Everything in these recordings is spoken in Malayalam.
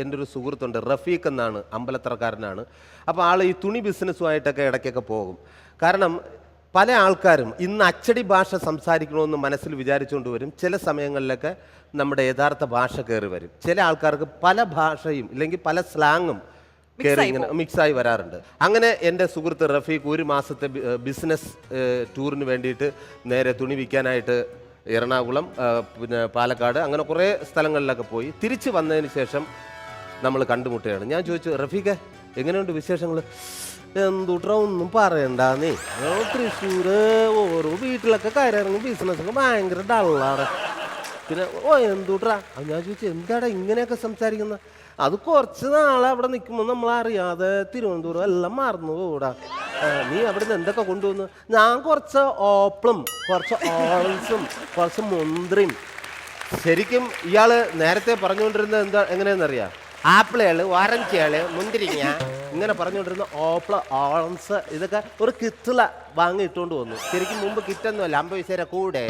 എന്റെ ഒരു സുഹൃത്തുണ്ട് റഫീഖ് എന്നാണ് അമ്പലത്തറക്കാരനാണ്. അപ്പോൾ ആൾ ഈ തുണി ബിസിനസ്സുമായിട്ടൊക്കെ ഇടയ്ക്കൊക്കെ പോകും. കാരണം പല ആൾക്കാരും ഇന്ന് അച്ചടി ഭാഷ സംസാരിക്കണമെന്ന് മനസ്സിൽ വിചാരിച്ചുകൊണ്ട് വരും. ചില സമയങ്ങളിലൊക്കെ നമ്മുടെ യഥാർത്ഥ ഭാഷ കയറി വരും. ചില ആൾക്കാർക്ക് പല ഭാഷയും ഇല്ലെങ്കിൽ പല സ്ലാങ്ങും കയറി ഇങ്ങനെ മിക്സായി വരാറുണ്ട്. അങ്ങനെ എന്റെ സുഹൃത്ത് റഫീഖ് ഒരു മാസത്തെ ബിസിനസ് ടൂറിന് വേണ്ടിയിട്ട് നേരെ തുണി വിൽക്കാനായിട്ട് എറണാകുളം പിന്നെ പാലക്കാട് അങ്ങനെ കുറേ സ്ഥലങ്ങളിലൊക്കെ പോയി. തിരിച്ച് വന്നതിന് ശേഷം നമ്മൾ കണ്ടുമുട്ടുകയാണ്. ഞാൻ ചോദിച്ചു റഫീഖ് എങ്ങനെയുണ്ട് വിശേഷങ്ങൾ? എന്തുട്ര ഒന്നും പറയണ്ട നീ. തൃശ്ശൂർ ഓരോ വീട്ടിലൊക്കെ കയറിറങ്ങി ബിസിനസ്സൊക്കെ ഭയങ്കര ഡള്ളാണ് പിന്നെ ഓ എന്തുട്രാ ഞാൻ ചോദിച്ചു എന്താടാ ഇങ്ങനെയൊക്കെ സംസാരിക്കുന്നത് അത് കുറച്ച് നാളെ അവിടെ നിൽക്കുമ്പോൾ നമ്മൾ അറിയാതെ തിരുവനന്തപുരം എല്ലാം മറന്നു കൂടാ നീ അവിടെ നിന്ന് എന്തൊക്കെ കൊണ്ടുവന്നു? ഞാൻ കുറച്ച് ഓപ്പിളും കുറച്ച് ഓറൻസും കുറച്ച് മുന്തിരിയും. ശരിക്കും ഇയാൾ നേരത്തെ പറഞ്ഞുകൊണ്ടിരുന്നത് എന്താ എങ്ങനെയാണെന്നറിയാം? ആപ്പിളുകൾ ഓറഞ്ചുകൾ മുന്തിരിങ്ങ ഇങ്ങനെ പറഞ്ഞുകൊണ്ടിരുന്ന ഓപ്പിൾ ഓറൻസ് ഇതൊക്കെ ഒരു കിത്തുള വാങ്ങി ഇട്ടുകൊണ്ട് വന്നു. ശരിക്കും മുമ്പ് കിറ്റൊന്നുമല്ല അമ്പത് പൈസയുടെ കൂടെ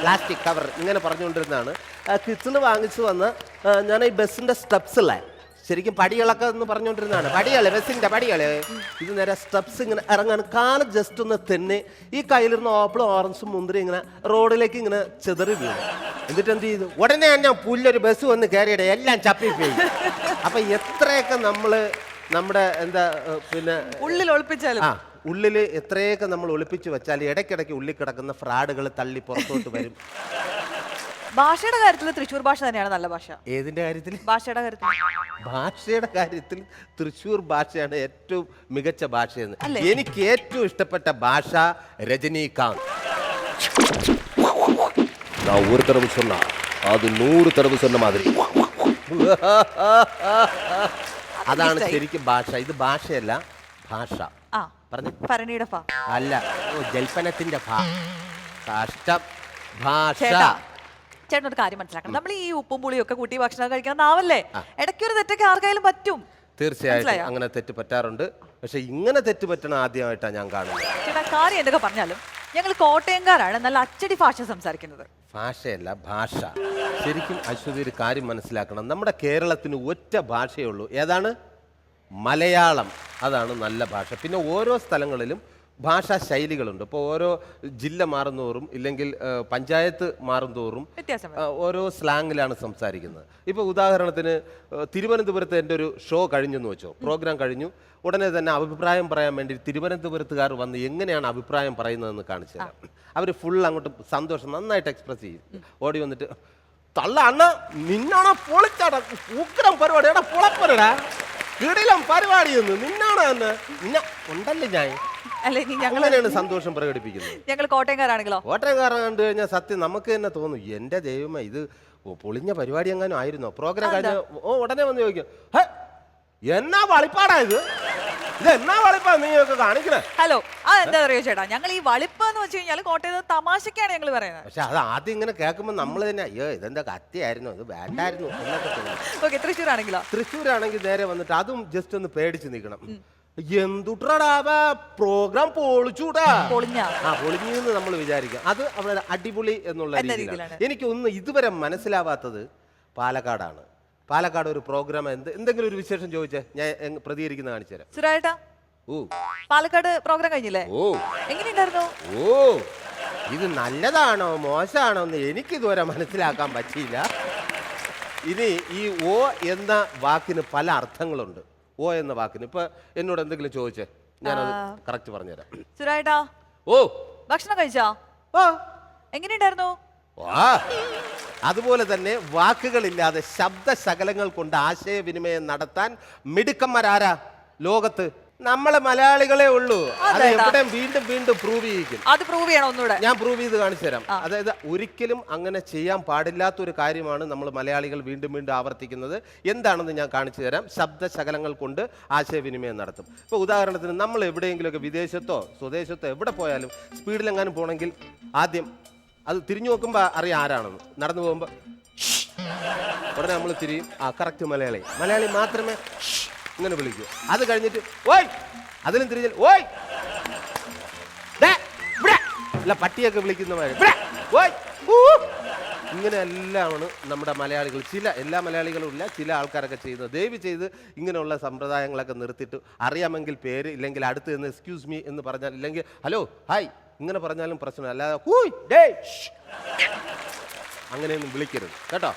പ്ലാസ്റ്റിക് കവർ ഇങ്ങനെ പറഞ്ഞുകൊണ്ടിരുന്നതാണ്. കിറ്റിൽ വാങ്ങിച്ചു വന്ന് ഞാൻ ഈ ബസ്സിന്റെ സ്റ്റെപ്സിലെ ശരിക്കും പടികളൊക്കെ എന്ന് പറഞ്ഞുകൊണ്ടിരുന്നതാണ്. പടികൾ ബസ്സിന്റെ പടികൾ. ഇത് നേരെ സ്റ്റെപ്സ് ഇങ്ങനെ ഇറങ്ങാൻ കാൽ ജസ്റ്റ് ഒന്ന് തന്നെ ഈ കയ്യിലിരുന്ന ഓപ്പിളും ഓറഞ്ചും മുന്തിരി ഇങ്ങനെ റോഡിലേക്ക് ഇങ്ങനെ ചെതറി വീണു എന്നിട്ട് എന്ത് ചെയ്തു? ഉടനെ ഞാൻ പുല്ലൊരു ബസ് വന്ന് കയറിയിട എല്ലാം ചപ്പിപ്പോയി. അപ്പൊ എത്രയൊക്കെ നമ്മൾ നമ്മുടെ എന്താ പിന്നെ ഉള്ളിൽ ഒളിപ്പിച്ചാലും. ആ ഉള്ളിൽ എത്രയൊക്കെ നമ്മൾ ഒളിപ്പിച്ചു വെച്ചാൽ ഇടയ്ക്കിടയ്ക്ക് ഉള്ളിൽ കിടക്കുന്ന ഫ്രാഡുകൾ തള്ളി പുറത്തോട്ട് വരും. ഭാഷയുടെ കാര്യത്തിൽ തൃശ്ശൂർ ഭാഷ തന്നെയാണ് നല്ല ഭാഷ. ഏതിന്റെ കാര്യത്തിൽ ഭാഷയുടെ കാര്യത്തിൽ ഭാഷയുടെ കാര്യത്തിൽ തൃശ്ശൂർ ഭാഷയാണ് ഏറ്റവും മികച്ച ഭാഷയെന്ന് അല്ലേ? എനിക്ക് ഏറ്റവും ഇഷ്ടപ്പെട്ട ഭാഷ രജനീകാന്ത് நான் ஒரு தடவை சொன்னா அது நூறு தடவை சொன்ன மாதிரி അതാണ് ശരിക്കും ഭാഷ ഇത് ഭാഷയല്ല ഭാഷ ആ പറഞ്ഞു ഭരണിയുടെ ഫ അല്ല ഓ, ജൽപ്പനത്തിന്റെ ഭാ കഷ്ടം ഭാഷ ചേട്ടാ ചേട്ടൻ ഒരു കാര്യം മനസ്സിലാക്കണം. നമ്മൾ ഈ ഉപ്പും പുളിയും ഒക്കെ കൂട്ടി ഭക്ഷണം കഴിക്കുന്ന നാവല്ലേ? ഇടയ്ക്കൊരു തെറ്റൊക്കെ ആർക്കായാലും പറ്റും. തീർച്ചയായിട്ടും? അങ്ങനെ തെറ്റ് പറ്റാറുണ്ട്. പക്ഷെ ഇങ്ങനെ തെറ്റ് പറ്റണ ആദ്യമായിട്ടാണ് ഞാൻ കാണുന്നത്. കാര്യം എന്തൊക്കെ പറഞ്ഞാലും ഞങ്ങൾ കോട്ടയംകാരാണ് നല്ല അച്ചടി ഭാഷ സംസാരിക്കുന്നത്. ഭാഷയല്ല ഭാഷ. ശരിക്കും അശ്വതി ഒരു കാര്യം മനസ്സിലാക്കണം. നമ്മുടെ കേരളത്തിന് ഒറ്റ ഭാഷയുള്ളൂ ഏതാണ്? മലയാളം. അതാണ് നല്ല ഭാഷ. പിന്നെ ഓരോ സ്ഥലങ്ങളിലും ഭാഷാ ശൈലികളുണ്ട്. ഇപ്പോൾ ഓരോ ജില്ല മാറുന്നതോറും ഇല്ലെങ്കിൽ പഞ്ചായത്ത് മാറുന്നതോറും. ഓരോ സ്ലാങ്ങിലാണ് സംസാരിക്കുന്നത്. ഇപ്പോൾ ഉദാഹരണത്തിന് തിരുവനന്തപുരത്ത് എന്റെ ഒരു ഷോ കഴിഞ്ഞെന്ന് വെച്ചോ പ്രോഗ്രാം കഴിഞ്ഞു. ഉടനെ തന്നെ അഭിപ്രായം പറയാൻ വേണ്ടി തിരുവനന്തപുരത്തുകാർ വന്ന് എങ്ങനെയാണ് അഭിപ്രായം പറയുന്നതെന്ന് കാണിച്ചു തരാം. അവർ ഫുൾ അങ്ങോട്ട് സന്തോഷം നന്നായിട്ട് എക്സ്പ്രസ് ചെയ്യും. ഓടി വന്നിട്ട് തള്ള അണ്ണ നിന്നാണോ പൊളിച്ചാടാ ഉഗ്രം പരിപാടി എടാ പൊളപ്പരടാ. കിടിലം പരിപാടിയെന്ന് നിന്നാണോ എന്ന് ഉണ്ടല്ലേ ഞാൻ. അല്ലെ ഇനി ഞങ്ങൾ അങ്ങനെയാണ് സന്തോഷം പ്രകടിപ്പിക്കുന്നത്. ഞങ്ങൾ കോട്ടയംകാരാണെങ്കിലോ? കോട്ടയംകാരൻ കണ്ടു കഴിഞ്ഞാൽ സത്യം നമുക്ക് തന്നെ തോന്നും എന്റെ ദൈവമേ ഇത് പൊളിഞ്ഞ പരിപാടി എങ്ങാനും ആയിരുന്നോ? പ്രോഗ്രാം കഴിഞ്ഞ ഓ ഉടനെ വന്ന് ചോദിക്കും "ഹേ, എന്നാ വളിപ്പാടാ ഇത്? ഇത് എന്നാ വളിപ്പാ? നീ ഒക്കെ കാണിക്കണേ. ഹലോ ആ എന്താ പറയുക ചേട്ടാ? ഞങ്ങൾ ഈ വളിപ്പ് എന്ന് വെച്ച് കഴിഞ്ഞാൽ കോട്ടയത്ത് തമാശക്കാണ് ഞങ്ങൾ പറയുന്നത്. പക്ഷെ അത് ആദ്യം ഇങ്ങനെ കേൾക്കുമ്പോൾ നമ്മൾ തന്നെ അയ്യോ ഇതെന്താ കത്തിയായിരുന്നു? ഇത് വേണ്ടായിരുന്നു എന്നൊക്കെ തോന്നും. ഓക്കെ തൃശ്ശൂർ ആണെങ്കിലോ തൃശ്ശൂരാണെങ്കിൽ നേരെ വന്നിട്ട് അതും ജസ്റ്റ് ഒന്ന് പേടിച്ച് നിൽക്കണം. എന്തുട്രാടാ പ്രോഗ്രാം പൊളിച്ചൂടാ. പൊളിഞ്ഞാ. ആ പൊളിഞ്ഞെന്ന് നമ്മൾ വിചാരിക്കാം. അത് അവിടെ അടിപൊളി എന്നുള്ള എന്ന രീതിയിലാണ്. എനിക്കൊന്ന് എനിക്കൊന്നും ഇതുവരെ മനസ്സിലാവാത്തത് പാലക്കാടാണ്. പാലക്കാട് ഒരു പ്രോഗ്രാം എന്ത് എന്തെങ്കിലും ഒരു വിശേഷം ചോദിച്ചേ? ഞാൻ പ്രതികരിക്കുന്ന കാണിച്ചു തരാം. സുരായേട്ടാ ഓ പാലക്കാട് പ്രോഗ്രാം കഴിഞ്ഞില്ലേ? ഓ എങ്ങനെയുണ്ടായിരുന്നു? ഓ ഇത് നല്ലതാണോ മോശമാണോ എന്ന് എനിക്കിതുവരെ മനസ്സിലാക്കാൻ പറ്റിയില്ല. ഇനി ഈ ഓ എന്ന വാക്കിന് പല അർത്ഥങ്ങളുണ്ട്. ഓ എന്ന വാക്കിന്. ഇപ്പൊ എന്നോട് എന്തെങ്കിലും ചോദിച്ചേ ഞാനത് കറക്റ്റ് പറഞ്ഞുതരാം. സുരായേട്ടാ? ഓ. ഭക്ഷണം കഴിച്ചാ? ഓ എങ്ങനെയുണ്ടായിരുന്നു? വാ. അതുപോലെ തന്നെ വാക്കുകളില്ലാതെ ശബ്ദശകലങ്ങൾ കൊണ്ട് ആശയവിനിമയം നടത്താൻ മിടുക്കന്മാരാരാ ലോകത്ത്? നമ്മളെ മലയാളികളെ ഉള്ളൂ. അത് എവിടെയും വീണ്ടും വീണ്ടും പ്രൂവ് ചെയ്യിക്കും. അത് പ്രൂവ് ചെയ്യണം ഒന്നുകൂടെ ഞാൻ പ്രൂവ് ചെയ്ത് കാണിച്ചു തരാം. അതായത് ഒരിക്കലും അങ്ങനെ ചെയ്യാൻ പാടില്ലാത്ത ഒരു കാര്യമാണ് നമ്മൾ മലയാളികൾ വീണ്ടും വീണ്ടും ആവർത്തിക്കുന്നത്. എന്താണെന്ന് ഞാൻ കാണിച്ചു തരാം. ശബ്ദശകലങ്ങൾ കൊണ്ട് ആശയവിനിമയം നടത്തും. ഇപ്പോൾ ഉദാഹരണത്തിന് നമ്മൾ എവിടെയെങ്കിലുമൊക്കെ വിദേശത്തോ സ്വദേശത്തോ എവിടെ പോയാലും സ്പീഡിലെങ്ങാനും പോകണമെങ്കിൽ ആദ്യം അത് തിരിഞ്ഞു നോക്കുമ്പോൾ അറിയാം ആരാണെന്ന്. നടന്നു പോകുമ്പോൾ ഉടനെ നമ്മൾ തിരിയും. ആ കറക്റ്റ് മലയാളി. മലയാളി മാത്രമേ ഇങ്ങനെ വിളിക്കും. അത് കഴിഞ്ഞിട്ട് ഓയ്! അതിലും തിരിഞ്ഞാൽ ഓയ്. അല്ല പട്ടിയൊക്കെ വിളിക്കുന്ന മാതിരി. ഇവിടെ. ഓയ്! ഇങ്ങനെ ഇങ്ങനെയെല്ലാമാണ് നമ്മുടെ മലയാളികൾ. ചില എല്ലാ മലയാളികളും ഇല്ല ചില ആൾക്കാരൊക്കെ ചെയ്യുന്നത്. ദയവ് ചെയ്ത് ഇങ്ങനെയുള്ള സമ്പ്രദായങ്ങളൊക്കെ നിർത്തിയിട്ട് അറിയാമെങ്കിൽ പേര് ഇല്ലെങ്കിൽ അടുത്ത് നിന്ന് എക്സ്ക്യൂസ് മീ എന്ന് പറഞ്ഞാൽ ഇല്ലെങ്കിൽ ഹലോ ഹായ്! ഇങ്ങനെ പറഞ്ഞാലും പ്രശ്നമില്ല. അല്ലാതെ ഡേ. അങ്ങനെയൊന്നും വിളിക്കരുത്. കേട്ടോ?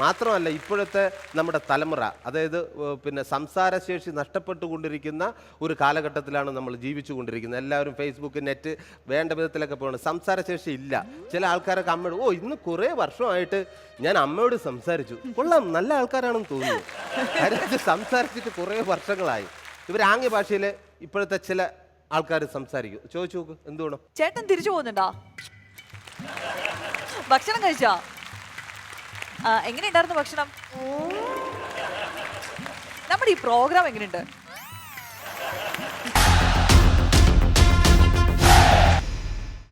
മാത്രമല്ല ഇപ്പോഴത്തെ നമ്മുടെ തലമുറ അതായത് പിന്നെ സംസാരശേഷി നഷ്ടപ്പെട്ടുകൊണ്ടിരിക്കുന്ന ഒരു കാലഘട്ടത്തിലാണ് നമ്മൾ ജീവിച്ചു കൊണ്ടിരിക്കുന്നത് എല്ലാവരും ഫേസ്ബുക്ക് നെറ്റ് വേണ്ട വിധത്തിലൊക്കെ പോകണം സംസാരശേഷി ഇല്ല. ചില ആൾക്കാരൊക്കെ അമ്മയോട് ഓ ഇന്ന് കുറേ വർഷമായിട്ട് ഞാൻ അമ്മയോട് സംസാരിച്ചു. കൊള്ളാം നല്ല ആൾക്കാരാണെന്ന് തോന്നുന്നു. കാര്യം സംസാരിച്ചിട്ട് കുറേ വർഷങ്ങളായി. ഇവർ ആംഗ്യ ഭാഷയിൽ ഇപ്പോഴത്തെ ചില ആൾക്കാർ സംസാരിക്കും. ചോദിച്ചു നോക്ക് എന്തുകൊണ്ടോ ചേട്ടൻ തിരിച്ചു പോകുന്നുണ്ടോ? ഭക്ഷണം കഴിച്ചോ? എങ്ങനെയുണ്ടായിരുന്നു ഭക്ഷണം? നമ്മുടെ ഈ പ്രോഗ്രാം എങ്ങനെയുണ്ട്?